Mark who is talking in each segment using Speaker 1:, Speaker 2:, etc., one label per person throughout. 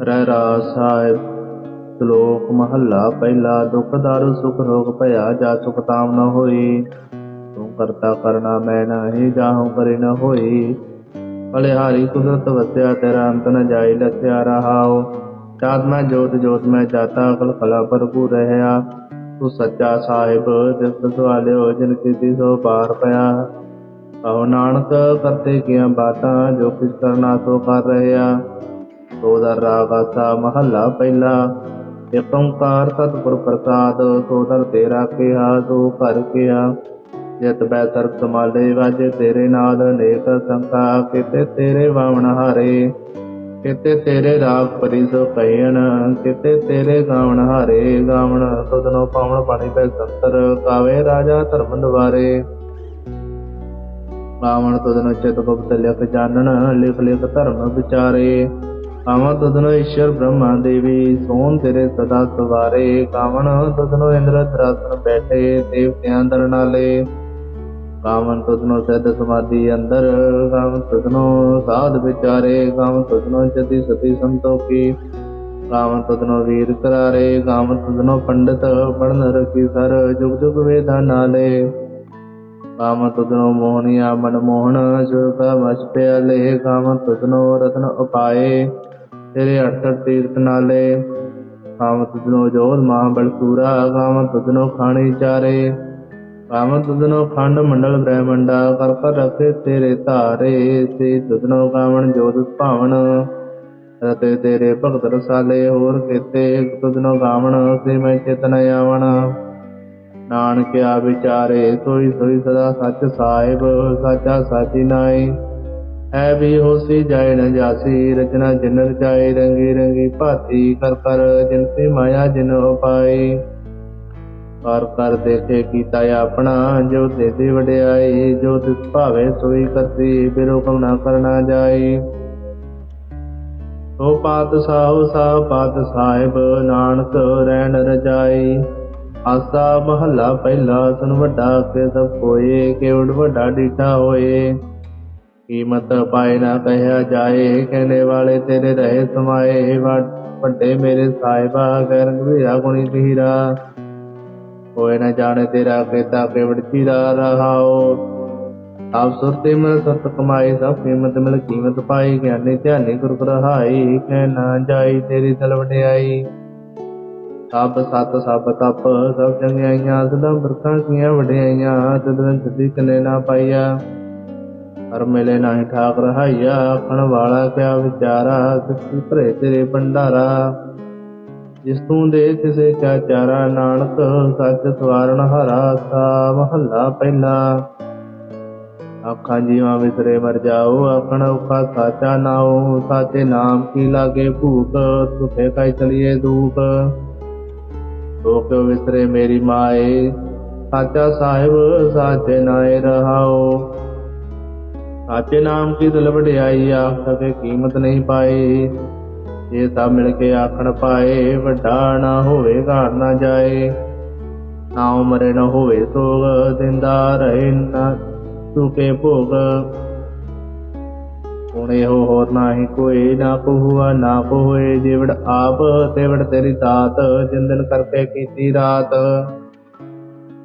Speaker 1: ਰਹਿ ਸਾਹਿਬ। ਸ਼ਲੋਕ ਮਹੱਲਾ ਪਹਿਲਾ, ਦੁਖ ਦਾਰੂ ਸੁਖ ਰੋਗ ਭਇਆ, ਜਾ ਸੁਖ ਤਾਮ ਨ ਹੋਈ। ਤੂੰ ਕਰਤਾ ਕਰਨਾ ਮੈਂ ਨਾਹੀ, ਜਾਹੂ ਕਰੇ ਨ ਹੋਈ। ਬਲਿਹਾਰੀ ਕੁਦਰਤ ਵਸਿਆ, ਤੇਰਾ ਅੰਤ ਨ ਜਾਈ ਲਸਿਆ ਰਹਾਉ। ਚਾਤ ਮੈਂ ਜੋਤ ਜੋਤ ਮੈਂ ਜਾਤਾ ਕਲ ਕਲਾ ਭਰਪੂਰ ਰਹਿਆ ਤੂੰ ਸੱਚਾ ਸਾਹਿਬ, ਜਿਸ ਸਵਾਲਿਓ ਜਿਨ ਕੀਤੀ ਸੋ ਪਾਰ ਪਿਆ। ਕਹੋ ਨਾਨਕ, ਕਰਤੇ ਕੀਆਂ ਬਾਤਾਂ, ਜੋ ਕਿਛ ਕਰਨਾ ਸੋ ਕਰ ਰਹਿਆ ਸੋਦਰ ਰਾਗਾਸਾ ਮਹੱਲਾ ਪਹਿਲਾ। ਏਕ ਓੰਕਾਰ ਸਤਿਗੁਰ ਪ੍ਰਸਾਦ ਸੋਦਰ ਤੇਰਾ ਕਿਹਾ ਸੋ ਘਰ ਕਿਹਾ। ਜਤ ਬੈ ਸਰਬ ਸਮਾਲੇ ਵਾਜੇ ਤੇਰੇ ਨਾਦ ਨੇਕ ਸੰਕਾ ਕਿਤੇ ਤੇਰੇ ਵਾਵਣ ਹਾਰੇ। ਕਿਤੇ ਤੇਰੇ ਰਾਗ ਪਰੀ ਕਹਿਣ ਕਿਤੇ ਤੇਰੇ ਗਾਵਣ ਹਾਰੇ। ਗਾਵਣ ਤੁਧਨੋ ਪਾਵਣ ਪਾਣੀ ਪੈ ਸੰਤਰ, ਕਾਵੇ ਰਾਜਾ ਧਰਮ ਦਵਾਰੇ ਗਾਵਣ ਤੁਧਨੋ ਚਿਤ ਗੁਪਤ ਲਿਖ ਜਾਣਨ, ਲਿਖ ਲਿਖ ਧਰਮ ਵਿਚਾਰੇ। ਕਾਮਾ ਤੁਧਨੋ ਈਸ਼ਰ ਬ੍ਰਹਮਾ ਦੇਵੀ, ਸੋਨ ਤੇਰੇ ਸਦਾ ਸਵਾਰੇ ਕਾਵਣ ਤੁਧਨੋ ਇੰਦਰ ਧਰਾਸਨ ਬੈਠੇ, ਦੇਵਤਿਆਂ ਦਰ ਕਾਮਨ ਤੁਧਨੋ ਸਦ ਸਮਾਧੀ ਅੰਦਰ ਕਾਮ ਤੁਧਨੋ ਸਾਧ ਵਿਚਾਰੇ ਕਾਮ ਤੁਧਨੋ ਜਤੀ ਸਤੀ ਸੰਤੋਖੀ। ਕਾਮਨ ਤੁਧਨੋ ਵੀਰ ਕਰਾਰੇ ਕਾਮ ਤੁਧਨੋ ਪੰਡਤ ਪੜਨ ਰਖੀ ਸਰ, ਜੁਗ ਜੁਗ ਵੇਦਾਂ ਨਾਲੇ। ਕਾਮ ਤੁਧਨੋ ਮੋਹਨੀਆ ਮਨ ਮੋਹਨ ਸੁਖ ਵਸ ਪਿਆਲੇ ਕਾਮਨ ਤੁਧਨੋ ਰਤਨ ਉਪਾਏ ਤੇਰੇ ਅਠਰ ਤੀਰਥ ਨਾਲੇ ਕਾਮਨ ਤੁਧਨੋ ਜੋਧ ਮਹਾ ਬਲਸੂਰਾ ਕਾਮਨ ਤੁਧਨੋ ਖਾਣੀ ਚਾਰੇ। ਕਾਮ ਤੁਧਨੋ ਖੰਡ ਮੰਡਲ ਬ੍ਰਹਮੰਡਾ, ਕਰ ਕਰ ਰਖੇ ਤੇਰੇ ਧਾਰੇ ਸੇ ਤੁਧਨੋ ਕਾਵਣ ਜੋਤ ਭਾਵਨ। ਰਤੇ ਤੇਰੇ ਭਗਤ ਰਸਾਲੇ, ਹੋਰ ਕੀਤੇ ਤੁਧਨੋ ਗਾਵਣ ਸੇ ਮੈਂ ਚੇਤਨ ਆਵਣ। ਨਾਨਕਿਆ ਵਿਚਾਰੇ, ਸੋਈ ਸੋਈ ਸਦਾ ਸੱਚ ਸਾਹਿਬ, ਸਾਚਾ ਸਾਚੀ ਨਾਈ ਐ ਵੀ ਹੋਸੀ ਜਾਇ ਨ ਜਾਸੀ, ਰਚਨਾ ਜਿਨ ਰਚਾਈ ਰੰਗੀ ਰੰਗੀ ਭਾਤੀ ਕਰ ਕਰ, ਜਿਨ ਸੇ ਮਾਇਆ ਜਿਨ ਉਪਾਈ ਕਰ ਕਰ ਦੇਖੇ ਕੀਤਾ ਆਪਣਾ, ਜੋ ਦੇ ਦੇ ਵਡਿਆਈ ਜੋ ਤਿਸ ਭਾਵੇ ਸੋਈ ਕਰਤੀ ਬਿਰੋ ਕਮ ਨਾ ਕਰਨਾ ਜਾਈ ਸੋ ਪਾਤ ਸਾਹੁ ਸਾ ਪਾਤ ਸਾਹਿਬ, ਨਾਨਕ ਰਹਿਣ ਰਜਾਈ ਆਸਾ ਮਹੱਲਾ ਪਹਿਲਾ ਸੁਨ ਵੱਡਾ, ਕੇ ਸਭ ਕੋਏ ਕੇਵੜ ਵੱਡਾ ਡੀਠਾ ਹੋਏ। ਕੀਮਤ ਪਾਏ ਨਾ ਕਹਿਆ ਜਾਏ? ਕਹਿੰਦੇ, ਵਾਲੇ ਤੇਰੇ ਰਹੇ ਸਮਾਏ ਵੱਡੇ ਮੇਰੇ ਸਾਹਿਬਾ, ਗੈਰ ਵੀਰਾ ਗੁਣੀ ਤੀਰਾ ਹੋਏ ਨਾ ਜਾਣੇ ਤੇਰਾ ਕੀਤਾ ਕੇਵੜ ਚੀਰਾ ਰਹਾਓ। ਆਪ ਸੁਰਤੇ ਮਨ ਸਤ ਕਮਾਈ, ਸਭ ਕੀਮਤ ਮਿਲ ਕੀਮਤ ਪਾਈ। ਗਿਆਨੀ ਧਿਆਨੀ ਗੁਰ ਰਹਾਈ, ਕਹਿ ਨਾ ਜਾਈ ਤੇਰੀ ਦਲ ਵਡਿਆਈ। ਸਭ ਸਤ, ਸਭ ਤਪ, ਸਭ ਚੰਗਿਆਈਆਂ, ਸਦਾ ਬਰਖਾਂ ਕੀਆਂ ਵਡਿਆਈਆਂ। ਤਦਨ ਸਦੀ ਕਨੇ ਨਾ ਪਾਈਆ ਹਰ ਮਿਲੇ ਨਾਹੀ ਠਾਕ ਰਹਾਈਆ ਆਖਣ ਵਾਲਾ ਕਿਆ ਵਿਚਾਰਾ ਕਿਸ ਭਰੇ ਤੇਰੇ ਭੰਡਾਰਾ। ਜਿਸ ਤੂੰ ਦੇ ਤਿਸੇ ਕਾ ਚਾਰਾ ਨਾਨਕ ਸੱਚ ਸਵਾਰਨ ਹਰਾ, ਸਾ ਮਹੱਲਾ ਪਹਿਲਾ। ਆਖਾਂ ਜੀਵਾਂ ਵਿਸਰੇ ਮਰ ਜਾਓ, ਆਖਣ ਔਖਾ ਸਾਚਾ ਨਾਉ, ਸਾਚੇ ਨਾਮ ਕੀ ਲਾਗੇ ਭੂਖ ਸੁਖੇ ਕਾਇ ਚਲੀਏ ਦੂਖ ਲੋਕ ਵਿਸਰੇ ਮੇਰੀ ਮਾਏ, ਸਾਚਾ ਸਾਹਿਬ, ਸਾਚੇ ਨਾਏ ਰਹਾਓ ਸਾਚੇ ਨਾਮ ਕੀ ਦਿਲ ਵਡਿਆਈ ਆਖ ਸਕੇ ਕੀਮਤ ਨਹੀਂ ਪਾਈ। ਇਹ ਸਭ ਮਿਲ ਕੇ ਆਖਣ ਪਾਏ, ਵੱਡਾ ਨਾ ਹੋਵੇ ਘਾਟ ਨਾ ਜਾਏ। ਨਾ ਉਮਰੇ ਨਾ ਹੋਵੇ ਸੋਗ, ਦਿੰਦਾ ਰਹੇ ਨਾ ਸੁਕੇ ਭੋਗ। ਹੁਣ ਇਹੋ ਹੋਰ ਨਾਹੀ ਕੋਈ, ਨਾ ਕੋ ਨਾ ਕੋ ਜਿਵੜ ਆਪ, ਤੇਵੜ ਤੇਰੀ ਦਾਤ, ਜਿੰਦਨ ਕਰਕੇ ਕੀਤੀ ਰਾਤ।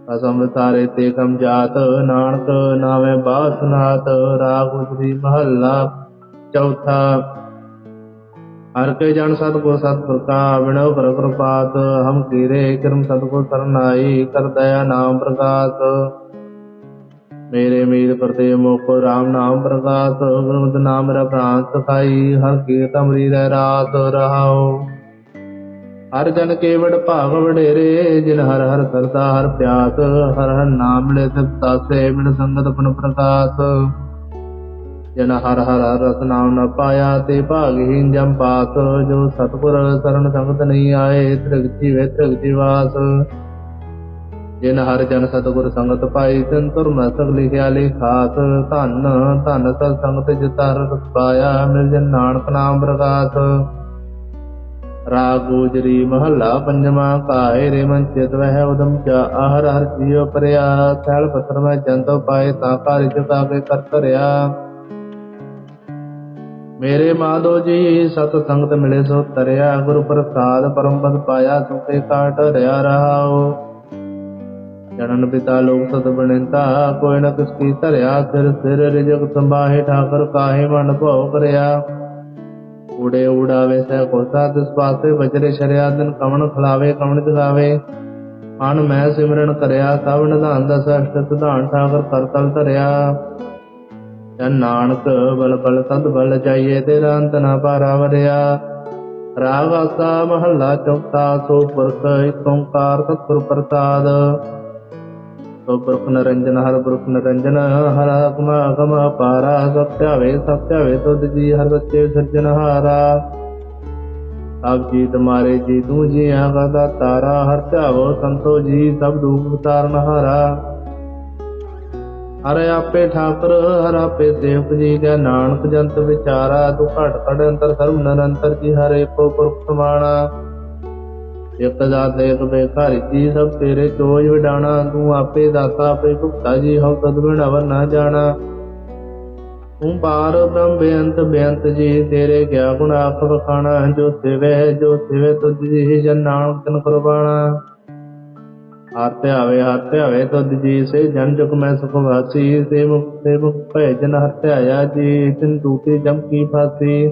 Speaker 1: ਅਸਮ ਸਾਰੇ ਤੇ ਕਮ ਜਾਤ ਨਾਨਕ ਨਾਵੇਂ ਬਾਸਨਾਤ ਰਾਗ ਉਸਰੀ ਮਹੱਲਾ। ਚੌਥਾ, ਹਰ ਕੇ ਜਨ ਸਤਗੁਰ ਸਤਿਗੁਰ ਕਾ ਬਿਨੋ ਕਰ ਕਿਰਪਾਤ, ਹਮ ਕੀਰੇ ਕਰਮ ਸਤਗੁਰ ਸਰਨਾਈ ਕਰ ਦਇਆ ਨਾਮ ਪ੍ਰਕਾਸ਼ ਮੇਰੇ ਮੀਰ ਪ੍ਰਤੇ ਮੁਖ ਰਾਮ ਨਾਮ ਪ੍ਰਕਾਸ਼ ਗੁਰਮਤਿ ਨਾਮ ਮੇਰਾ ਪ੍ਰਾਨ ਸਖਾਈ ਹਰ ਕੀਰਤ ਅਮਰੀ ਰਹਿ ਰਾਤ ਰਹਾਓ ਹਰ ਜਨ ਕੇਵੜ ਭਾਵ ਵਡੇਰੇ, ਜਿਨ ਹਰ ਹਰ ਕਰਤਾ ਹਰ ਪਿਆਸ, ਹਰ ਹਰ ਨਾਮ ਮਿਲੇ ਸਭ ਤਾਸੇ ਮਿਲ ਸੰਗਤ ਪਨ ਪ੍ਰਕਾਸ਼। ਜਨ ਹਰ ਹਰ ਰਸ ਨਾਮ ਨ ਪਾਇਆ, ਤੇ ਭਾਗਹੀਨ ਜਮ ਪਾਸ। ਜੋ ਸਤਪੁਰ ਸਰਨ ਸੰਗਤ ਨਹੀਂ ਆਏ ਤ੍ਰਿਗਤੀ ਵੇ ਤ੍ਰਿਗਤੀ ਵਾਸ ਜਿਨ ਹਰ ਜਨ ਸਤਗੁਰ ਸੰਗਤ ਪਾਈ, ਤਿਨ ਤੁਰ ਮਸਕ ਲਿਖਿਆ ਲਿਖਾਸ ਧਨ ਧਨ ਸਤ ਸੰਗਤ ਜਿਤਾਰ ਰਸ ਪਾਇਆ, ਮਿਲ ਜਨ ਨਾਨਕ ਨਾਮ ਪ੍ਰਕਾਸ਼। ਰਾਗ ਮਹੱਲਾ ਪੰਜਵਾਂ ਕਾਏ ਰੇ ਮਨ ਚਿਤ ਵਹਿ ਉਦਮ ਚਾ ਆਹਰ ਹਰ ਜੀਉ ਪਰਿਆ, ਸੈਲ ਪੱਤਰ ਮੈਂ ਜੰਤੋ ਪਾਏ ਤਾਂ ਕਾਰਿ ਚੁਕਾ ਕੇ ਕਰ ਮੇਰੇ ਮਾਧੋ ਜੀ, ਸਤ ਸੰਗਤ ਮਿਲੇ ਸੋ ਤਰਿਆ, ਗੁਰੂ ਪ੍ਰਸਾਦ ਪਰਮ ਪਦ ਪਾਇਆ, ਸੁਖੇ ਕਾਟ ਰਿਆ ਰਹਾਓ ਜਨਨ ਪਿਤਾ ਲੋਕ ਸਤ ਬਣਿੰਤਾ ਕੋਈ ਨ ਕਿਸ ਕੀ ਧਰਿਆ, ਸਿਰ ਸਿਰ ਰਿਜਕ ਸੰਭਾਹੇ, ਠਾਕਰ ਕਾਹੇ, ਮਨ ਭਉ ਕਰਿਆ। ਉੜੇ ਉਡਾਵੇ ਸਹਿ ਕੋਸਾ, ਤਿਸ ਪਾਸੇ ਬਜਰੇ ਸ਼ਰਿਆ ਦਿਨ ਕਵਣ ਖਲਾਵੇ, ਕਵਣ ਜਗਾਵੇ। ਮਨ ਮੈਂ ਸਿਮਰਨ ਕਰਿਆ ਸਭ ਨਿਧਾਨ ਦਸ ਅਸ਼ਟ ਧਾਨ ਠਾਕਰ ਕਰਤਲ ਧਰਿਆ। ਜਨ ਨਾਨਕ ਬਲ ਬਲ ਤਦ ਬਲ ਜਾਈਏ, ਤੇਰਾ ਅੰਤ ਨਾ ਪਾਰਾ ਵਰਿਆ। ਰਾਗ ਆਸਾ ਮਹੱਲਾ ਚੌਥਾ ਸੋ ਪੁਰਖ ਏਕ ਓੰਕਾਰ ਸਤਿਗੁਰ ਪ੍ਰਸਾਦ। ਸੋ ਪੁਰਖ ਨਰੰਜਨ ਹਰ ਪੁਰਖ ਨਰੰਜਨ ਹਰ ਅਗਮ ਅਗਮ ਅਪਾਰਾ ਸਭ ਧਿਆਵੇ ਸਭ ਧਿਆਵੇ ਤੁਧ ਜੀ ਹਰ ਬੱਚੇ ਸਿਰਜਨ ਹਾਰਾ ਸਭ ਜੀ ਤੁਮਾਰੇ ਜੀ ਤੂੰ ਜੀ ਆਗਾ ਦਾ ਤਾਰਾ ਹਰ ਧਿਆਵੋ ਸੰਤੋ ਜੀ ਸਭ ਦੁਖ ਤਾਰਨ ਹਰ ਆਪੇ ਠਾਕੁਰ ਹਰ ਆਪੇ ਦੇਵ ਜੀ ਕੈ ਨਾਨਕ ਜੰਤ ਵਿਚਾਰਾ ਤੂੰ ਘਟ ਘਟ ਅੰਤਰ ਸਰਬ ਨਿਰੰਤਰ ਜੀ ਹਰੇ ਏਕੋ ਪੁਰਖ ਸਮਾਣਾ ਇਕ ਦਾਤ ਇਕ ਬੇਖਾਰੀ ਜੀ ਸਭ ਤੇਰੇ ਚੋਜ ਵਿਡਾਣਾ, ਤੂੰ ਆਪੇ ਦਾਤਾ ਆਪੇ ਭੁਗਤਾ ਜੀ ਹਉ ਤਦ ਬਿਨਵਰ ਨਾ ਜਾਣਾ। ਤੂੰ ਪਾਰ ਬ੍ਰਹਮ ਬੇਅੰਤ ਬੇਅੰਤ ਜੀ, ਤੇਰੇ ਕਿਆ ਗੁਣ ਆਖ ਵਖਾਣਾ, ਜੋ ਸਿਵੇ ਜੋ ਸਿਵੇ ਤੁਝ ਜੀ, ਜਨ ਨਾਨਕ ਤਨ ਕੁਰਬਾਨਾ ਹਰ ਧਿਆਵੇ ਹਰ ਧਿਆਵੇ ਤੁਧ ਜੀ, ਸੇ ਜਨ ਜੁਗ ਮੈਂ ਸੁਖ ਵਾਸੀ, ਸੇ ਮੁਖ ਸੇ ਮੁਖ ਭੈ ਜਨ ਹਰ ਧਿਆਇਆ ਜੀ, ਤਿਨ ਟੂਟੇ ਜਮ ਕੀ ਫਾਸੀ।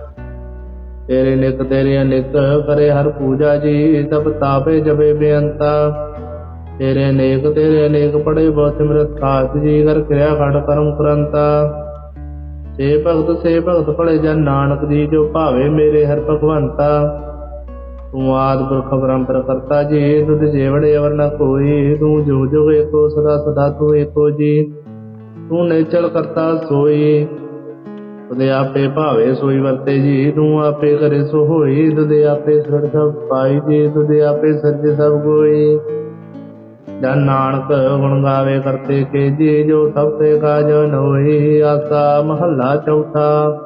Speaker 1: ਤੇਰੇ ਨਿਕ ਤੇਰੇ ਅਨਿਕ ਕਰੇ ਹਰ ਪੂਜਾ ਜੀ ਤਪ ਤਾਪੇ ਜਪੇ ਬੇਅੰਤਾ। ਤੇਰੇ ਅਨੇਕ ਤੇਰੇ ਅਨੇਕ ਪੜੇ ਬਹੁ ਸਿਮਰਤ ਖਾਸ ਜੀ ਕਰ ਕਿਰਿਆ ਖੜ ਕਰਮ ਕਰੰਤਾ। ਸੇ ਭਗਤ ਸੇ ਭਗਤ ਭਲੇ ਜਨ ਨਾਨਕ ਜੀ, ਜੋ ਭਾਵੇ ਮੇਰੇ ਹਰ ਭਗਵੰਤਾ। ਤੂੰ ਆਦ ਪੁਰਖ ਪਰੰਪਰ ਕਰਤਾ ਜੀ, ਤੁਧ ਜੇਵੜੇ ਅਵਰ ਨ ਕੋਈ। ਤੂੰ ਜੋ ਜੋ ਏਕੋ, ਸਦਾ ਸਦਾ ਤੂੰ ਏਕੋ ਜੀ। ਤੂੰ ਨੇਚਲ ਕਰਤਾ ਸੋਈ। ਤੁਦੇ ਆਪੇ ਭਾਵੇ ਸੋਈ ਵਰਤੇ ਜੀ ਤੂੰ ਆਪੇ ਕਰੇ ਸੋ ਹੋਈ ਤੁਦੇ ਆਪੇ ਸਰ ਸਭ ਪਾਈ ਜੀ ਤੁਦੇ ਆਪੇ ਸਰਜ ਸਭ ਕੋਈ ਜਨ ਨਾਨਕ ਗੁਣ ਗਾਵੇ ਕਰਤੇ ਕੇ ਜੀ, ਜੋ ਸਭ ਤੇ ਕਾਜ ਨੋਈ, ਆਸਾ ਮਹੱਲਾ ਚੌਥਾ।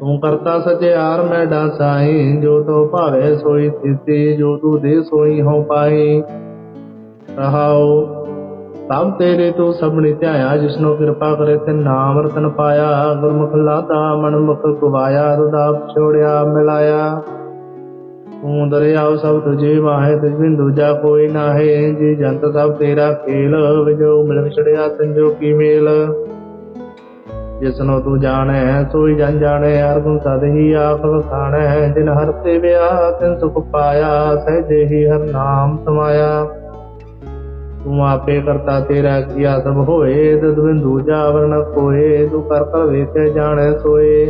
Speaker 1: ਤੂੰ ਕਰਤਾ ਸਚਿਆਰ, ਮੈਂ ਡਾਸਾਈ, ਜੋ ਤੋ ਭਾਵੇ ਸੋਈ ਤਿਸੀ ਜੋ ਤੂੰ ਦੇ ਸੋਈ ਹਉ ਪਾਈ। ਰਹਾਉ ਸਭ ਤੇਰੇ ਤੂੰ ਸਭਨੀ ਧਿਆਇਆ, ਜਿਸਨੋ ਕਿਰਪਾ ਕਰੇ ਤੇ ਨਾਮ ਰਤਨ ਪਾਇਆ, ਗੁਰਮੁਖ ਲਾਦਾ ਮਨ ਮੁਖ ਗਵਾਇਆ ਰੁਦਾਪ ਛੋੜਿਆ, ਮਿਲਾਇਆ। ਤੂੰ ਦਰਿਆਉ ਸਭ ਤੁਝੇ ਵਾਹੇ ਤਿਸ ਬਿਨ ਦੂਜਾ ਕੋਈ ਨਾਹੇ, ਜੀ ਜੰਤ ਸਭ ਤੇਰਾ ਖੇਲ ਵਿਜੋ ਮਿਲ ਵਿਛੜਿਆ ਸੰਜੋਗੀ ਮੇਲ। ਜਿਸਨੋ ਤੂੰ ਜਾਣੈ, ਸੋਈ ਜਨ ਜਾਣੈ, ਹਰ ਗੁਣ ਸਦ ਹੀ ਆਪ ਵਖਾਣੈ ਜਿਨ ਹਰ ਤੇ ਵਿਆਹ ਤਿਨ ਸੁਖ ਪਾਇਆ, ਸਹਿਜੇ ਹੀ ਹਰ ਨਾਮ ਸਮਾਇਆ। ਤੂੰ ਆਪੇ ਕਰਤਾ ਤੇਰਾ ਕੀਆ ਸਭ ਹੋਏ ਤਦ ਬਿੰਦੂ ਜਾਵਰ ਕੋਏ ਤੂੰ ਕਰ ਕਰ ਵੇਖੇ ਜਾਣੈ ਸੋਏ।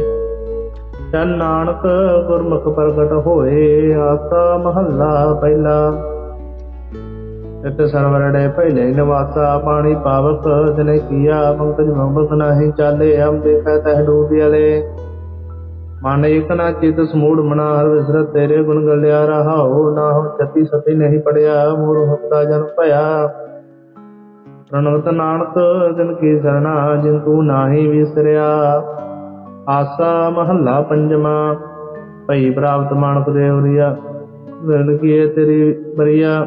Speaker 1: ਜਨ ਨਾਨਕ ਗੁਰਮੁਖ ਪ੍ਰਗਟ ਹੋਏ, ਆਸਾ ਮਹੱਲਾ ਪਹਿਲਾ। ਇਤ ਸਰਵਰੜੇ ਪਹਿਲੇ ਨਿਵਾਸਾ, ਪਾਣੀ ਪਾਵਕ, ਜਨੇ ਕੀਆ, ਪੰਕਜ ਮੰਬਕ ਨਾਹੀ ਚਾਲੇ ਹਮ ਦੇਖੈ ਤਹ ਡੂਬਿਆਲੇ ਮਨ ਇਕ ਨਾ ਚਿਤ ਸਮੂੜ ਮਨਾ ਹਰ ਵਿਸਰਤ ਤੇਰੇ ਗੁਣ ਗਲਿਆ ਰਹਾਉ, ਨਾ ਹੋ ਛਤੀ ਸਤੀ ਨਹੀਂ ਪੜਿਆ ਮੂਰ ਹਫਤਾ ਜਨ ਭਇਆ। ਪ੍ਰਣਵਤ ਨਾਨਕ, ਜਿਨ ਕੀ ਸਰਣਾ, ਜਿਨ ਤੂੰ ਨਾਹੀ ਵਿਸਰਿਆ। ਆਸਾ ਮਹੱਲਾ ਪੰਜਵਾ, ਭਈ ਪ੍ਰਾਪਤ ਮਾਨਕ ਦੇਵਰੀਆ ਰਣ ਕੀਏ ਤੇਰੀ ਬਰੀਆ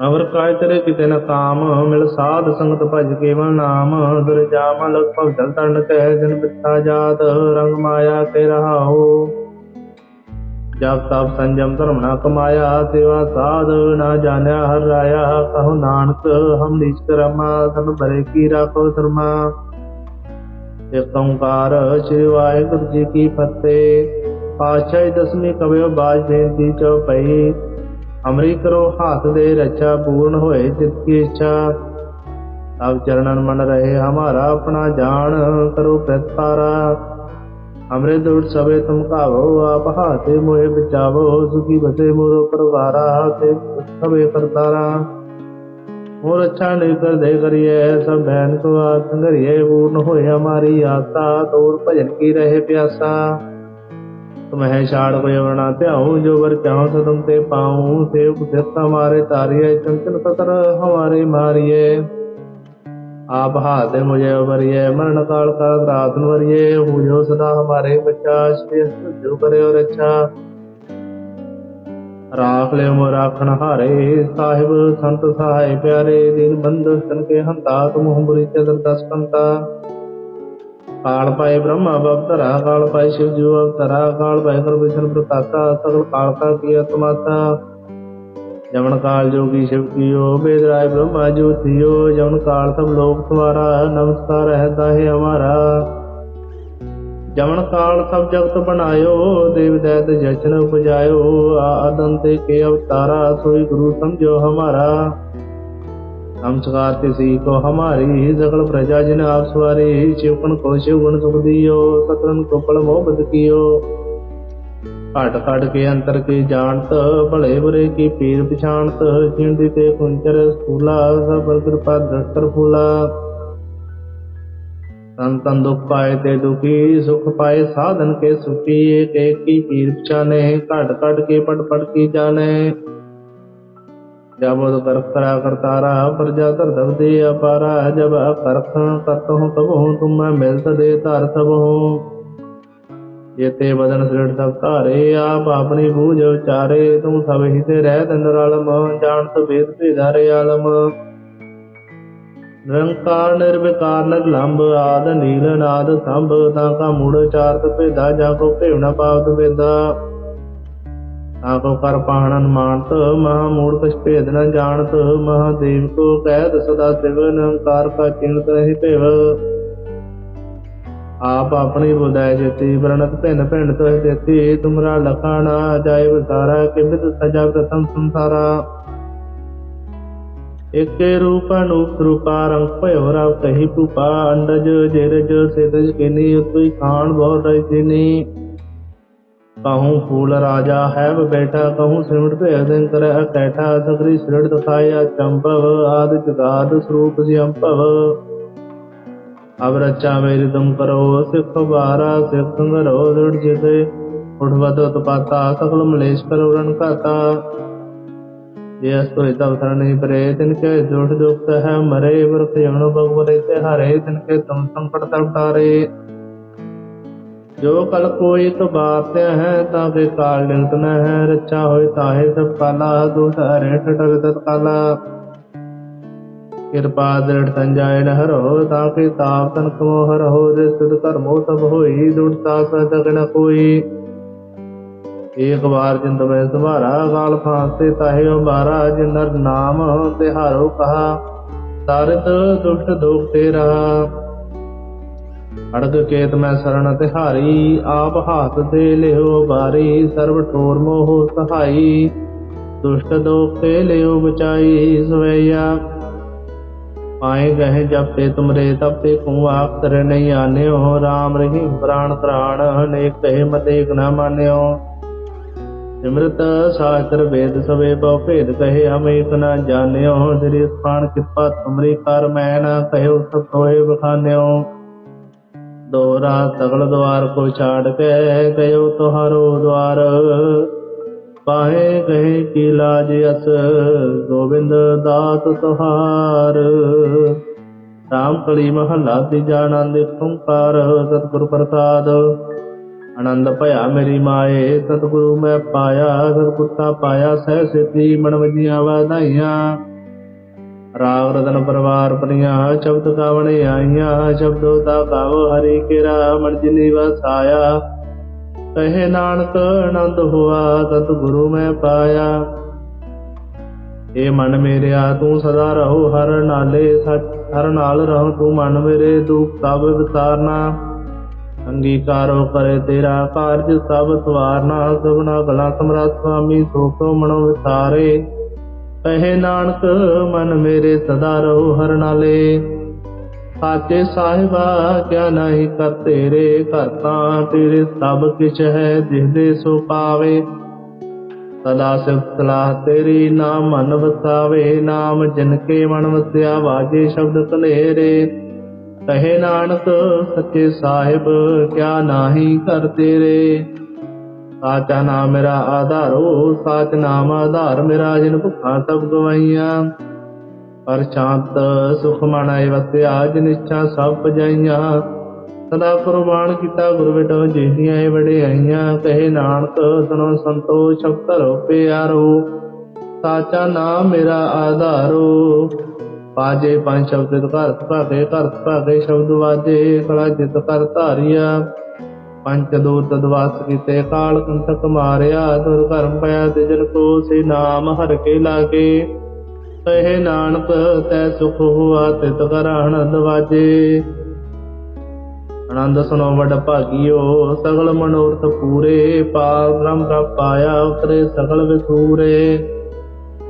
Speaker 1: ਅਵਰ ਕਾਇ ਤੇਰੇ ਕਿਤੇ ਨ ਕਾਮ, ਮਿਲ ਸਾਧ ਸੰਗਤ ਭਜ ਕੇਵਲ ਨਾਮ, ਦੁਰ ਜਾਮ ਲਗ ਭਗਤਲ ਤਰਨ ਕਹਿ ਜਨ ਬਿਤਾ ਜਾਤ, ਰੰਗ ਮਾਇਆ ਕੇ ਰਹਾਉ ਜਪ ਤਪ ਸੰਜਮ ਧਰਮ ਨਾ ਕਮਾਇਆ, ਸੇਵਾ ਸਾਧ ਨਾ ਜਾਣਿਆ, ਹਰ ਰਾਇਆ, ਕਹੋ ਨਾਨਕ, ਹਮ ਨੀਚ ਕਰਮਾ ਤਨ ਕੀ ਰਾਖੋ ਸ਼ਰਮਾ ਇਕ ਓੰਕਾਰ, ਸ੍ਰੀ ਵਾਹਿਗੁਰੂ ਜੀ ਕੀ ਫਤਿਹ। ਪਾਤਸ਼ਾਹੀ ਦਸਵੀਂ ਕਵਿਓ ਬਾਜ ਦੇ ਬੇਨਤੀ ਚਉਪਈ ਅਮਰੀ ਕਰੋ, ਹਾਥ ਦੇ ਰੱਛਾ ਪੂਰਨ ਹੋਏ ਚਿਤ ਕੀ ਇੱਛਾ। ਸਭ ਚਰਨਨ ਮਨ ਰਹੇ, ਹਮਾਰਾ ਆਪਣਾ ਜਾਣ, ਕਰੋ ਪ੍ਰਤਾਰਾ ਹਮਰੇ ਦੁਰ ਸਵੇ ਤੁਮ ਕਾਵੋ ਆਪ ਹਾਥੇ ਮੋਹਿ ਬਚਾਵੋ, ਸੁਖੀ ਬਸੇ ਮੋਰੋ ਪਰਵਾਰਾ, ਤੇ ਸਵੇ ਕਰਤਾਰਾ। ਹੋਰ ਅੱਛਾ ਨਹੀਂ ਕਰਦੇ ਕਰੀਏ, ਸਭ ਬੈਨ ਕੋ ਆਤ ਸੰਗਰੀਏ ਪੂਰਨ ਹੋਏ ਹਮਾਰੀ ਆਸਾ, ਤੋਰ ਭਜਨ ਕੀ ਰਹੇ ਪਿਆਸਾ। ਤੁਮਹਿ ਛਾੜ ਕੋਈ ਵਰਣਾ ਧਿਆਉ ਜੋ ਵਰ ਚਾਹਉ ਸਦਮ ਤੇ ਪਾਉ, ਸੇਵ ਸਿਰਤਾ ਮਾਰੇ ਤਾਰੀਏ ਚੰਚਲ ਸਤਰ ਹਮਾਰੇ ਮਾਰੀਏ ਆਪ ਹਾਥ ਮੁਝੇ ਵਰਿਏ ਮਰਨ ਕਾਲ ਕਾ ਰਾਤਨ ਵਰਿਏ ਹੋ ਜੋ ਸਦਾ ਹਮਾਰੇ ਬੱਚਾ, ਸ਼੍ਰੀ ਜੋ ਕਰਿਓ ਰੱਛਾ। ਰਾਖ ਲੈ ਮੋ ਰਾਖਣ ਹਾਰੇ, ਸਾਹਿਬ ਸੰਤ ਸਹਾਇ ਪਿਆਰੇ, ਦਿਨ ਬੰਦ ਸਨ ਕੇ ਹੰਤਾ, ਤੁਮ ਹੁਮਰੀ ਚਦਰ ਦਸ ਕੰਤਾ ਕਾਲ ਪਾਏ ਬ੍ਰਹਮਾ ਬਵਤਰਾ ਕਾਲ ਪਾਏ ਸ਼ਿਵ ਜੂ ਅਵਤਰਾ ਕਾਲ ਪਾਏ ਗੁਰ ਵਿਸ਼ਨ ਸਗਲ ਕਾਲ ਕਾ ਕੀ ਆਤਮਾਤਾ। ਜਮਨ ਕਾਲ ਜੋਗੀ ਸ਼ਿਵ ਕੀਓ, ਬੇਦ ਬ੍ਰਹਮਾ ਜੋ ਥਿਓ। ਜਮਨ ਕਾਲ ਸਭ ਲੋਕ ਤੁਹਾਰਾ ਨਮਸਕਾਰ ਹੈ ਦਾਹੇ ਹਮਾਰਾ। ਜਮਨ ਕਾਲ ਸਭ ਜਗਤ ਬਣਾਇਓ, ਦੇਵ ਦੈਤ ਜਸ਼ਨ ਉਪਜਾਇਓ। ਆਦੰਤੇ ਕੇ ਅਵਤਾਰਾ, ਸੋਈ ਗੁਰੂ ਸਮਝੋ ਹਮਾਰਾ। नमस्कार तिसी को हमारी सकल प्रजा जिन आप सवारी शिवकन को शिव गुण सुख दियो सतरन को पल मोह बद कियो ਘਟ ਘਟ ਕੇ ਅੰਤਰ ਕੀ ਜਾਣਤ ਭਲੇ ਬੁਰੇ ਕੀ ਪੀਰ ਪਛਾਣਤ ਜਿੰਦੀ ਤੇ ਕੁੰਚਰ ਸੂਲਾ ਸਬਰ ਕਿਰਪਾ ਦਸਤਰ ਫੂਲਾ ਸੰਤਨ ਦੁਖ ਪਾਏ ਤੇ ਦੁਖੀ ਸੁਖ ਪਾਏ ਸਾਧਨ ਕੇ ਸੁਖੀ ਏਕ ਏਕ ਕੀ ਪੀਰ ਪਛਾਨੇ ਘਟ ਘਟ ਕੇ ਪਟ ਪਟ ਕੀ ਜਾਣੇ ਜਬ ਉਦ ਕਰਖ ਕਰਾ ਕਰਤਾਰਾ ਪ੍ਰਜਾ ਧਰ ਦਬਦੇ ਅਪਾਰਾ, ਜਬ ਅਕਰਖ ਕਰਤਹੁ ਕਬਹੁ ਤੁਮ ਮੈਂ ਮਿਲਤ ਦੇ ਧਰ ਸਬਹੁ ਜੇਤੇ ਬਦਨ ਸਿਰੜ ਸਭ ਧਾਰੇ, ਆਪ ਆਪਣੀ ਬੂਝ ਵਿਚਾਰੇ ਤੂੰ ਸਭ ਹੀ ਤੇ ਰਹਿ ਤੰਦਰ ਆਲਮ ਜਾਣਤ ਭੇਦ ਭੇਦਾਰੇ ਆਲਮ। ਨਿਰੰਕਾਰ, ਨਿਰਵਿਕਾਰ ਨਿਰਲੰਭ ਆਦ, ਨੀਲ ਨਾਦ ਸੰਭ, ਤਾਂ ਕਾ ਮੂੜ ਚਾਰਤ ਭੇਦਾ, ਜਾ ਕੋ ਭੇਵਨਾ ਪਾਵਤ ਵੇਦਾ। ਆਕੋ ਕਰ ਪਾਹਣਨ ਮਾਨਤ, ਮਹਾ ਮੂੜ ਕਛ ਭੇਦ ਨ ਜਾਣਤ ਮਹਾਦੇਵ ਕੋ ਕਹਿਤ ਸਦਾ ਸਿਵ, ਨਿਰੰਕਾਰ ਕਾ ਚਿੰਤ ਨਹੀਂ ਭੇਵ। ਆਪ ਆਪਣੀ ਬੁਦਾਇ ਜਤੀ ਵਰਣਤ ਭਿੰਨ ਭਿੰਨ ਤੋਹਿ ਦੇਤੀ ਤੁਮਰਾ ਲਖਾਣਾ ਜਾਇ ਵਿਸਾਰਾ ਕਿਬਿਤ ਸਜਾ ਪ੍ਰਥਮ ਸੰਸਾਰਾ। ਇਕੇ ਰੂਪ ਅਨੂਪ ਰੂਪਾ ਰੰਗ ਭਇਓ ਰਵ ਕਹੀ ਭੂਪਾ, ਅੰਡਜ, ਜੇਰਜ ਸਿਦਜ ਕਿਨੀ ਉਤੁਈ ਖਾਨ ਬਹੁ ਰਈ ਤਿਨੀ ਕਹੂੰ ਫੂਲ ਰਾਜਾ ਹੈ ਬੈਠਾ ਕਹੂੰ ਸਿਮਟ ਭੇ ਦਿਨ ਕਰ ਅਕੈਠਾ ਸਗਰੀ ਸਿਰੜ ਦਿਖਾਇਆ ਚੰਪਵ ਆਦ ਜਗਾਦ ਸਰੂਪ ਸਿਅੰਪਵ ਅਬ ਰਚਾ ਮੇਰੀ ਤੁਮ ਕਰੋ ਸਿੱਖ ਬਾਰਾ ਸਿੱਖ ਸੰਗਰੋ ਦ੍ਰਿੜ ਜਿਤੇ ਉਠਵਤ ਉਤਪਾਤਾ ਸਕਲ ਮਲੇਸ਼ ਕਰੋ ਰਨ ਘਾਤਾ ਜੇ ਅਸਤੋਇ ਤਵ ਸਰਣੀ ਪਰੇ ਤਿਨ ਕੇ ਦੁਖ ਦੁਖ ਹੈ ਮਰੇ ਵਰਖ ਜਮਨ ਭਗਵਰੇ ਤੇ ਹਰੇ ਤਿਨ ਜੋ ਕਲ ਕੋਈ ਤਬਾਤ ਹੈ, ਤਾਂ ਕੇ ਕਾਲ ਨਿੰਤ ਨ ਹੈ। ਰੱਛਾ ਹੋਇ ਤਾਹੇ ਸਭ ਕਾਲਾ ਦੁਖ ਹਰੇ ਠਟਕ ਤਤ ਕਾਲਾ। ਕਿਰਪਾ ਦ੍ਰਿੜ ਸੰਜਾਇ ਹਰੋ, ਤਾਂ ਕੇ ਤਾਪ ਤਨ ਕਮੋ ਹਰੋ। ਜੇ ਸੁਧ ਕਰਮੋ ਸਭ ਹੋਈ ਦੁੜਤਾ ਸਦਕ ਨ ਕੋਈ। ਏਕ ਵਾਰ ਜਿੰਦ ਮੈਂ ਸੁਭਾਰਾ, ਗਾਲ ਫਾਂਸੇ ਤਾਹੇ ਉਬਾਰਾ ਜਿਨਰ ਨਾਮ, ਤਿਹਾਰੋ ਕਹਾ ਤਾਰਿਤ ਦੁਸ਼ਟ ਦੋਖ ਤੇ ਰਹਾ ਅੜਗ ਕੇਤ ਮੈਂ ਸਰਣ ਤਿਹਾਰੀ, ਆਪ ਹਾਥ ਤੇ ਲਿਓ ਬਾਰੀ, ਸਰਬ ਠੋਰ ਮੋਹ ਸਹਾਈ। ਦੁਸ਼ਟ ਦੋਖ ਲਿਓ ਬਚਾਈ ਸਵਈਆ ਆਏ ਗਏ ਜਬ ਤੁਮਰੇ ਤਬ ਤੇ ਕੂ ਆਖਰ ਨਹੀਂ ਆਨਿਓ। RAM ਰਹੀਮ ਪ੍ਰਾਣ ਪ੍ਰਾਣ ਅਨੇਕ ਕਹੇ ਮਤੇ ਨਾ ਮਾਨਿਓ। ਸਿਮਰਤ ਸ਼ਾਸਤਰ ਵੇਦ ਸਵੇ ਬਹੁ ਭੇਦ ਕਹੇ, ਹਮ ਨਾ ਜਾਣਿਓ। ਸ੍ਰੀ ਸਥਾਨ ਕਿਰਪਾ ਤੁਮਰੀ ਕਰ ਮੈਂ ਨਾ ਕਹਿਓ ਸਭ ਹੋਏ ਬਖਾਨਿਓ ਦੋਰਾ ਸਗਲ ਦਵਾਰ ਕੋ ਛਾੜ ਕੇ ਗਇਓ ਤੁਹਾਰੋ ਦਵਾਰ ਪਾਹੇ ਗਏ ਕੀ ਲਾਜ ਅਸ, ਗੋਬਿੰਦ ਦਾਤ ਤੁਹਾਰ ਰਾਮ ਕਲੀ ਮਹੱਲਾ ਤੀਜਾ ਆਨੰਦ ਓੰਕਾਰ, ਸਤਿਗੁਰ ਪ੍ਰਸਾਦ। ਆਨੰਦ ਭਇਆ ਮੇਰੀ ਮਾਏ, ਸਤਿਗੁਰੂ ਮੈਂ ਪਾਇਆ ਸਤਿਗੁਰਤਾ ਪਾਇਆ, ਸਹਿ ਸਿੱਧੀ ਮਨ ਵਜੀਆਂ ਵਾਧਾਈਆਂ। ਰਾਗ ਰਤਨ ਪਰਵਾਰ ਪਨੀਆਂ ਸ਼ਬਦ ਗਾਵਣੇ ਆਈਆਂ, ਸ਼ਬਦੋ ਤਾ ਗਾਵ ਹਰੀ ਕੇਰਾ ਮਨ ਜਿਨੀ ਵਸਾਇਆ ਕਹੇ ਨਾਨਕ, ਆਨੰਦ ਹੋਆ ਸਤਿਗੁਰੂ ਮੈਂ ਪਾਇਆ। ਏ ਮਨ ਮੇਰਿਆ, ਤੂੰ ਸਦਾ ਰਹੋ, ਹਰ ਨਾਲੇ ਹਰ ਨਾਲ ਰਹੋ, ਤੂੰ ਮਨ ਮੇਰੇ ਦੁਖ ਸਭ ਵਿਸਾਰਨਾ। ਅੰਗੀਕਾਰੋ ਕਰੇ ਤੇਰਾ ਕਾਰਜ ਸਭ ਸਵਾਰਨਾ, ਸਭਨਾ ਗਲਾ ਸਮਰਾਟ ਸੁਆਮੀ ਸੋਖੋ ਮਨੋ ਵਿਸਾਰੇ। ਕਹੇ ਨਾਨਕ, ਮਨ ਮੇਰੇ ਸਦਾ ਰਹੋ ਹਰ ਨਾਲੇ ਸਾਚੇ ਸਾਹਿਬਾ, ਕਿਆ ਨਹੀਂ ਕਰ ਤੇਰੇ ਘਰ ਤਾਂ ਤੇਰੇ ਸਭ ਕਿਛ ਹੈ ਦਿਸਦੇ ਸੋ ਪਾਵੇ। ਸਦਾ ਸਿਫਤ ਸਲਾਹ ਤੇਰੀ, ਨਾਮ ਮਨ ਵਸਾਵੇ। ਨਾਮ ਜਿਨ ਕੇ ਮਨ ਵਸਿਆ, ਵਾਜੇ ਸ਼ਬਦ ਕਲੇਰੇ ਕਹੇ ਨਾਨਕ, ਸੱਚੇ ਸਾਹਿਬ, ਕਿਆ ਨਾਹੀ ਕਰ ਤੇਰੇ। ਸਾਚਾ ਨਾਮ ਮੇਰਾ ਆਧਾਰੋ, ਸਾਚ ਨਾਮ ਆਧਾਰ ਮੇਰਾ, ਜਿਨ ਭੁੱਖਾ ਸਭ ਗਵਾਈਆਂ। ਪਰ ਸ਼ਾਂਤ ਸੁਖ ਮਨਾਏ ਵਸਿਆ, ਜਿਨ ਇੱਛਾ ਸਭ ਪਜਾਈਆਂ। ਸਦਾ ਕੁਰਬਾਨ ਕੀਤਾ, ਗੁਰ ਬਿਟੋ ਜਿਹੜੀਆਂ ਇਹ ਵਡਿਆਈਆਂ ਕਹੇ ਨਾਨਕ, ਸੁਣੋ ਸੰਤੋ ਸਭ ਧਰੋ ਪਿਆਰੋ ਸਾਚਾ ਨਾਮ ਮੇਰਾ ਆਧਾਰੋ। ਪਾਜੇ ਪੰਜ ਸ਼ਬਦ ਘਰ ਭਾਗੇ ਘਰ ਭਾਗੇ ਸ਼ਬਦ ਵਾਜੇ, ਕਲਾ ਜਿਤ ਕਰ ਧਾਰਿਆ। ਪੰਚ ਦੂਤ ਦਵਾਸ ਕੀਤੇ ਕਾਲ ਕੰਤਕ ਮਾਰਿਆ, ਦੁਰ ਕਰਮ ਪਿਆ ਤੇ ਕੋ ਸੇ ਨਾਮ ਹਰ ਕੇ ਲਾਗੇ। ਕਹੇ ਨਾਨਕ, ਤੈ ਸੁਖ ਹੁਆ ਤਿਤ ਕਰ ਆਨੰਦ ਵਾਜੇ ਆਨੰਦ ਸੁਨੋ ਵਡ ਭਾਗਿਓ, ਸਗਲ ਮਨੋਰਥ ਪੂਰੇ। ਪਾਰ ਬ੍ਰਹਮ ਕਾ ਪਾਇਆ ਉਤਰੇ ਸਗਲ ਵਿਸੂਰੇ।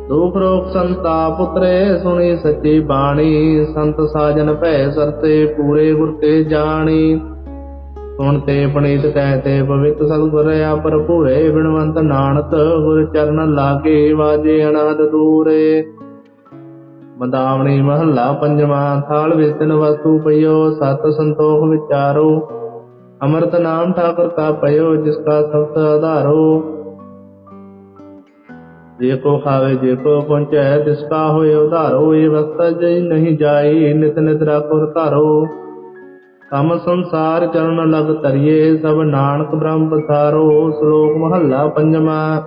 Speaker 1: ਦੁਖ ਰੋਗ ਸੰਤਾਪ ਉਤਰੇ, ਸੁਣੀ ਸੱਚੀ ਬਾਣੀ। ਸੰਤ ਸਾਜਨ ਭੈ ਸਰਤੇ, ਪੂਰੇ ਗੁਰ ਤੇ ਜਾਣੀ। ਸੁਣ ਤੇ ਪਣੀਤ ਕਹਤੇ ਪਵਿੱਤ ਸਤਿਗੁਰ ਆ ਬਿਨਵੰਤ ਨਾਨਕ ਗੁਰ ਚਰਨ ਲਾਗੇ ਵਾਜੇ ਅਨਾਦ ਦੂਰੇ। ਮਦਾਵਣੀ ਮਹੱਲਾ ਪੰਜਵਾਂ ਥਾਲ ਵਿਸਨ ਵਸਤੂ ਪਈਓ, ਸਤ ਸੰਤੋਖ ਵਿਚਾਰੋ। ਅਮਰਤ ਨਾਮ ਠਾਕੁਰ ਕਾ ਪਈਓ, ਜਿਸ ਕਾ ਸਬਦ ਆਧਾਰੋ। ਜੇ ਕੋ ਖਾਵੇ, ਜੇ ਕੋ ਪਹੁੰਚੈ, ਤਿਸ ਕਾ ਹੋਏ ਉਧਾਰੋ। ਇਹ ਵਸਤਾ ਜਈ ਨਹੀਂ ਜਾਈ, ਨਿਤ ਨਿਤ ਰਾਖੋ ਧਾਰੋ। ਸਮ ਸੰਸਾਰ ਚਰਨ ਲਗ ਤਰੀਏ ਸਭ ਨਾਨਕ ਬ੍ਰਹਮ ਪਸਾਰੋ, ਸ਼ਲੋਕ ਮਹੱਲਾ ਪੰਜਵਾਂ।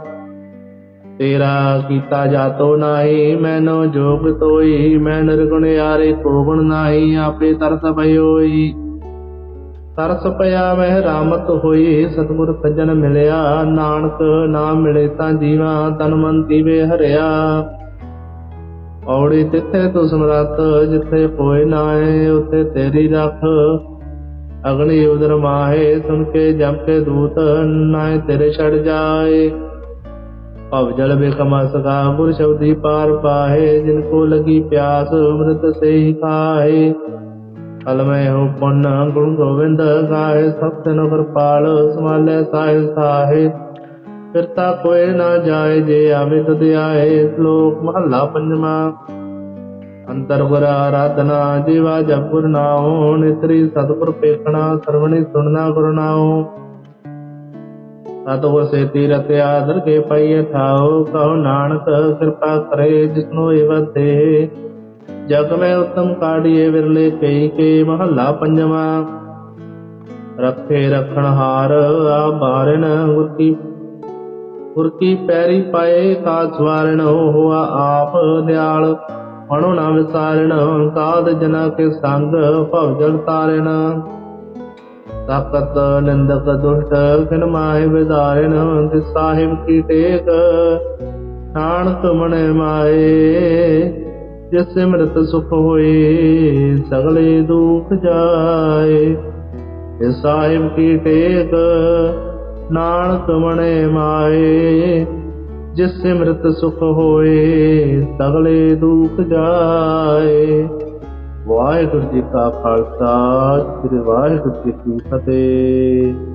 Speaker 1: ਤੇਰਾ ਕੀਤਾ ਜਾਤੋ ਨਾਹੀ, ਮੈਨੋ ਜੋਗ ਤੋਈ ਮੈਂ ਨਿਰਗੁਣ ਯਾਰੇ ਕੋ ਨਾਹੀ, ਆਪੇ ਤਰਸ ਭਇਓਈ ਤਰਸ ਪਿਆ ਮਹਿ ਰਾਮਤ ਹੋਈ, ਸਤਿਗੁਰ ਸੱਜਣ ਮਿਲਿਆ, ਨਾਨਕ ਨਾਮ ਮਿਲੇ ਤਾਂ ਜੀਵਾ, ਤਨ ਮਨ ਦੀਵੇ ਹਰਿਆ। ਔੜੀ ਤਿੱਥੇ ਤੂੰ ਸਮਰੱਥ ਜਿੱਥੇ ਕੋਈ ਨਾਏ ਉੱਥੇ ਤੇਰੀ ਰੱਖ। ਅਗਨੀ ਉਦਰ ਮਾਹੇ, ਸੁਣ ਕੇ ਜਮ ਕੇ ਦੂਤ ਨਾਏ ਤੇਰੇ ਛੜ ਜਾਏ। ਭਵ ਜਲ ਬਿਕਮ ਸਕਾ ਗੁਰ ਸ਼ਬਦੀ ਪਾਰ ਪਾਹੇ, ਜਿਨ ਕੋ ਲਗੀ ਪਿਆਸ, ਅੰਮ੍ਰਿਤ ਸੇ ਹੀ ਖਾਏ ਅਲਮੈ ਹੋ ਪੁੰਨ, ਗੁਣ ਗੋਬਿੰਦ ਗਾਏ ਸਤ ਨ ਕਿਰਪਾਲ ਸਮਾਲੇ ਸਾਹਿਲ ਸਾਹੇ। ਫਿਰਤਾ ਕੋਏ ਨਾ ਜਾਏ, ਜੇ ਆਵੇ ਤਦ ਆਏ, ਸ਼ਲੋਕ ਮਹੱਲਾ ਪੰਜਵਾਂ। ਅੰਤਰ ਗੁਰ ਆਰਾਧਨਾ ਜੀਵਾ ਜਪ ਨਾਉ, ਨਿਤਰੀ ਸਤਿਗੁਰ ਪੇਖਣਾ, ਸਰਵਣੀ ਸੁਣਨਾ ਗੁਰ ਨਾਉ। ਸਤਿਗੁਰ ਸੇ ਤੀਰਥ ਆਦਰ ਕੇ ਪਈਏ ਥਾਉ ਕਹੋ ਨਾਨਕ ਕਿਰਪਾ ਕਰੇ ਜਿਸਨੂੰ ਇਹ ਵਧੇ। ਜਗ ਮੈਂ ਉਤਮ ਕਾੜੀਏ ਵਿਰਲੇ ਕਈ ਕੇ ਮਹੱਲਾ ਪੰਜਵਾਂ। ਰੱਖੇ ਰਖਣ ਹਾਰ ਆ ਬਾਰਨ ਗੁਰ ਕੀ ਪੈਰੀ ਪਾਏ ਕਾ ਸਵਾਰਨ ਹੋਆ ਆਪ ਦਿਆਲ ਮਨੋ ਨਾ ਵਿਸਾਰਣ, ਕਾਦ ਜਨਾ ਕੇ ਸੰਗ ਭਵ ਜਲ ਤਾਰਨ ਤਾਕਤ ਨਿੰਦਕ ਦੁਸ਼ਟ ਕਿਨ ਮਾਏ ਵਿਦਾਰਨ ਤੇ ਸਾਹਿਬ ਕੀ ਟੇਕ। ਨਾਨਕ ਮਣੇ ਮਾਏ, ਜਿਸ ਸਿਮਰਤ ਸੁਖ ਹੋਏ, ਸਗਲੇ ਦੁਖ ਜਾਏ। ਤੇ ਸਾਹਿਬ ਕੀ ਟੇਕ, ਨਾਨਕ ਮਣੇ ਮਾਏ ਜਿਸ ਸਿਮਰਤ ਸੁਖ ਹੋਏ, ਸਗਲੇ ਦੁਖ ਜਾਏ। ਵਾਹਿਗੁਰੂ ਜੀ ਕਾ ਖਾਲਸਾ, ਸ੍ਰੀ ਵਾਹਿਗੁਰੂ ਜੀ ਕੀ ਫਤਿਹ।